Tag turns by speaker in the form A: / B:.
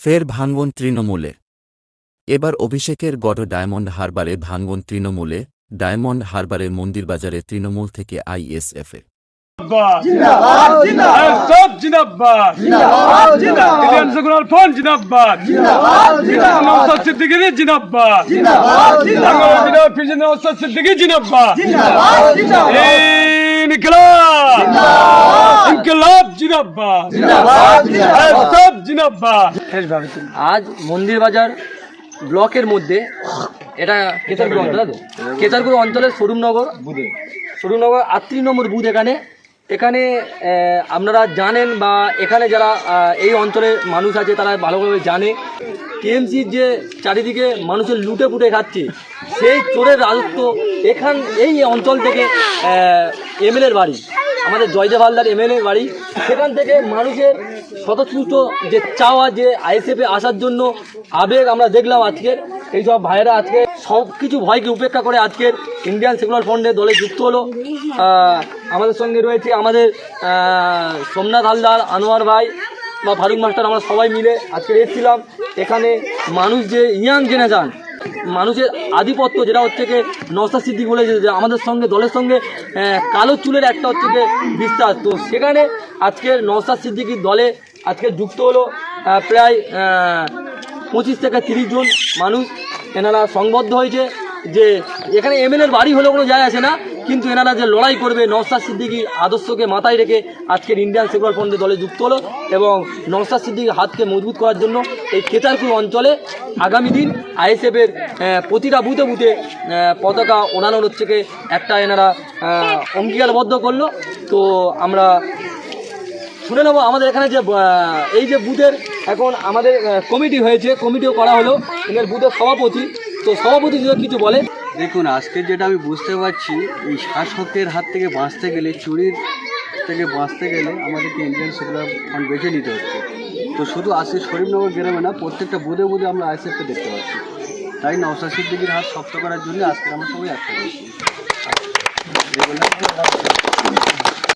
A: ফের ভাঙন তৃণমূলে। এবার অভিষেকের গড় ডায়মন্ড হারবারে ভাঙন তৃণমূলে ডায়মন্ড হারবারের মন্দিরবাজারে তৃণমূল থেকে আইএসএফে
B: জিন্দাবাদ।
C: আজ মন্দির বাজার ব্লকের মধ্যে এটা কেতারপুর অঞ্চল তো কেতারপুর অঞ্চলের স্বরূপনগর স্বরূপনগর আটত্রিশ নম্বর বুথ এখানে। এখানে আহ, আপনারা জানেন বা এখানে যারা আহ, এই অঞ্চলের মানুষ আছে তারা ভালোভাবে জানে। টিএমসির যে চারিদিকে মানুষের লুটে পুটে খাচ্ছে সেই চোরের রাজত্ব এখান এই অঞ্চল থেকে এমএলএর বাড়ি। আমাদের জয়দেব হালদার এমএলএ বাড়ি, সেখান থেকে মানুষের স্বতঃস্ফূর্ত যে চাওয়া, যে আইএসএফে আসার জন্য আবেগ আমরা দেখলাম আজকের। এইসব ভাইয়েরা আজকে সব কিছু ভয়কে উপেক্ষা করে আজকের ইন্ডিয়ান সেকুলার ফ্রন্টে দলে যুক্ত হলো। আমাদের সঙ্গে রয়েছে আমাদের সোমনাথ হালদার, আনোয়ার ভাই বা ফারুক মাস্টার, আমরা সবাই মিলে আজকে এসেছিলাম। এখানে মানুষ যে ইয়াং জেনারেশন মানুষের আধিপত্য যেটা হচ্ছে কি নসা সিদ্দিক বলে যে আমাদের সঙ্গে, দলের সঙ্গে কালো চুলের একটা হচ্ছে কি বিশ্বাস। তো সেখানে আজকের নসা সিদ্দিকির দলে আজকে যুক্ত হলো প্রায় পঁচিশ থেকে তিরিশ জন মানুষ। এনারা সংবদ্ধ হয়েছে যে এখানে এমএলএর বাড়ি হলেও কোনো যায় আছে না। কিন্তু এনারা যে লড়াই করবে নওসাদ সিদ্দিকির আদর্শকে মাথায় রেখে আজকের ইন্ডিয়ান সেকুলার ফ্রন্টের দলে যুক্ত হলো এবং নওসাদ সিদ্দিকির হাতকে মজবুত করার জন্য এই কেতারপুর অঞ্চলে আগামী দিন আইএসএফের প্রতিটা বুথে বুথে পতাকা ওড়ানোর হচ্ছে একটা এনারা অঙ্গীকারবদ্ধ করল। তো আমরা শুনে নেব আমাদের এখানে যে এই যে বুথের এখন আমাদের কমিটি হয়েছে, কমিটিও করা হলো। এদের বুথের সভাপতি। তো সভাপতি যদি কিছু বলে।
D: দেখুন, আজকে যেটা আমি বুঝতে পারছি, এই শাসকের হাত থেকে বাঁচতে গেলে, চুরির থেকে বাঁচতে গেলে আমাদেরকে ইন্ডিয়ান সেকুলার ফান্ড বেছে নিতে হচ্ছে। তো শুধু আজকে শরীফনগর গ্রামে না, প্রত্যেকটা বুধে বুধে আমরা আইসিএফকে দেখতে পাচ্ছি। তাই নওশাদ সিদ্দিকির হাত শক্ত করার জন্য আজকে আমরা সবাই আছি।